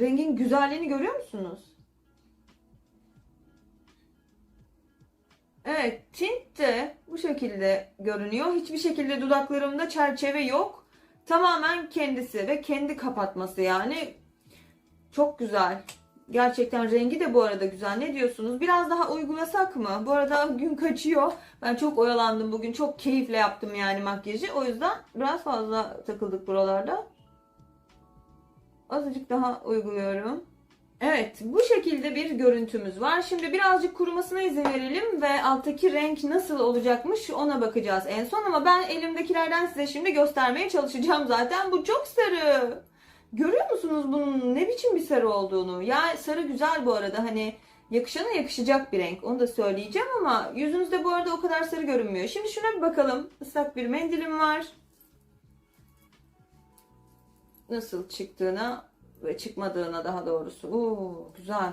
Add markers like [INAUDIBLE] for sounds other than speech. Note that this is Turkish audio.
Rengin güzelliğini görüyor musunuz? Evet, tint de bu şekilde görünüyor. Hiçbir şekilde dudaklarımda çerçeve yok. Tamamen kendisi ve kendi kapatması yani. Çok güzel. Gerçekten rengi de bu arada güzel. Ne diyorsunuz? Biraz daha uygulasak mı? Bu arada [LAUGHS] gün kaçıyor. Ben çok oyalandım bugün. Çok keyifle yaptım yani makyajı. O yüzden biraz fazla takıldık buralarda. Azıcık daha uyguluyorum. Evet, bu şekilde bir görüntümüz var. Şimdi birazcık kurumasına izin verelim ve alttaki renk nasıl olacakmış ona bakacağız en son. Ama ben elimdekilerden size şimdi göstermeye çalışacağım zaten. Bu çok sarı. Görüyor musunuz bunun ne biçim bir sarı olduğunu? Ya sarı güzel bu arada hani yakışana yakışacak bir renk. Onu da söyleyeceğim ama yüzünüzde bu arada o kadar sarı görünmüyor. Şimdi şuna bir bakalım. Islak bir mendilim var. Nasıl çıktığına ve çıkmadığına daha doğrusu. Oo, güzel.